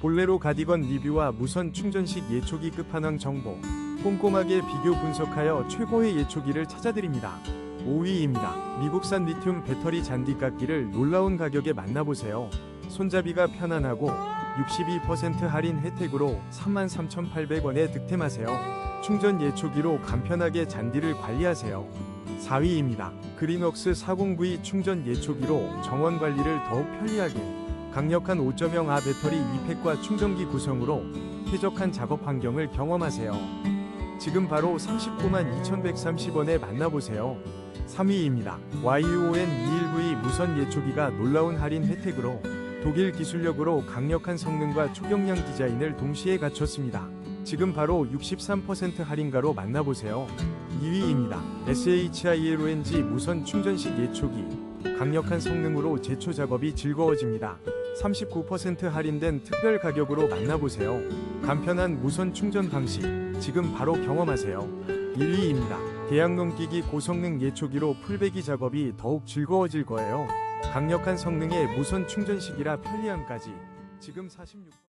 볼레로 가디건 리뷰와 무선 충전식 예초기 끝판왕 정보 꼼꼼하게 비교 분석하여 최고의 예초기를 찾아드립니다. 5위입니다. 미국산 리튬 배터리 잔디깎기를 놀라운 가격에 만나보세요. 손잡이가 편안하고 62% 할인 혜택으로 33,800원에 득템하세요. 충전 예초기로 간편하게 잔디를 관리하세요. 4위입니다. 그린웍스 40V 충전 예초기로 정원 관리를 더욱 편리하게 강력한 5.0 아 배터리 2팩과 충전기 구성으로 쾌적한 작업 환경을 경험하세요. 지금 바로 39만 2,130원에 만나보세요. 3위입니다. YUN21V 무선 예초기가 놀라운 할인 혜택으로 독일 기술력으로 강력한 성능과 초경량 디자인을 동시에 갖췄습니다. 지금 바로 63% 할인가로 만나보세요. 2위입니다. SHILONG 무선 충전식 예초기. 강력한 성능으로 제초 작업이 즐거워집니다. 39% 할인된 특별 가격으로 만나보세요. 간편한 무선 충전 방식. 지금 바로 경험하세요. 1위입니다. 대양농 기기 고성능 예초기로 풀배기 작업이 더욱 즐거워질 거예요. 강력한 성능의 무선 충전식이라 편리함까지. 지금 46